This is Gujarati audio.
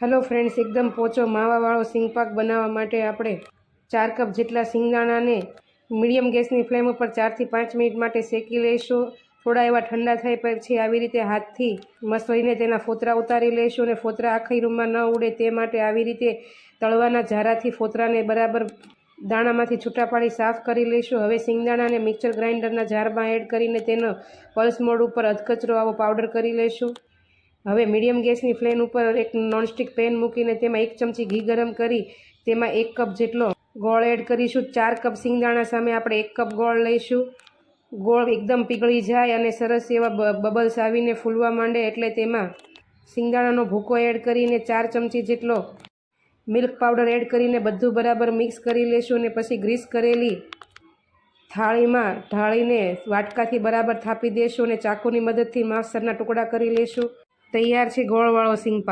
હેલો ફ્રેન્ડ્સ એકદમ પોચો માવાવાળો સિંગપાક બનાવવા માટે આપણે ચાર કપ જેટલા સિંગદાણાને મીડિયમ ગેસની ફ્લેમ ઉપર ચારથી પાંચ મિનિટ માટે શેકી લઈશું. થોડા એવા ઠંડા થાય પછી આવી રીતે હાથથી મસળીને તેના ફોતરા ઉતારી લઈશું અને ફોતરા આખી રૂમમાં ન ઉડે તે માટે આવી રીતે તળવાના ઝારાથી ફોતરાને બરાબર દાણામાંથી છૂટા પાડી સાફ કરી લઈશું. હવે સિંગદાણાને મિક્સર ગ્રાઇન્ડરના જારમાં એડ કરીને તેનો પલ્સ મોડ ઉપર અધકચરો આવો પાવડર કરી લઈશું. હવે મીડિયમ ગેસની ફ્લેમ ઉપર એક નોનસ્ટિક પેન મૂકીને તેમાં એક ચમચી ઘી ગરમ કરી તેમાં એક કપ જેટલો ગોળ એડ કરીશું. ચાર કપ સિંગદાણા સામે આપણે એક કપ ગોળ લઈશું. ગોળ એકદમ પીગળી જાય અને સરસ એવા બબલ્સ આવીને ફૂલવા માંડે એટલે તેમાં સિંગદાણાનો ભૂકો એડ કરીને ચાર ચમચી જેટલો મિલ્ક પાવડર એડ કરીને બધું બરાબર મિક્સ કરી લેશું અને પછી ગ્રીસ કરેલી થાળીમાં ઢાળીને વાટકાથી બરાબર થાપી દેશું અને ચાકુની મદદથી માંસરના ટુકડા કરી લેશું. તૈયાર છે ગોળવાળો સિંગ પાક.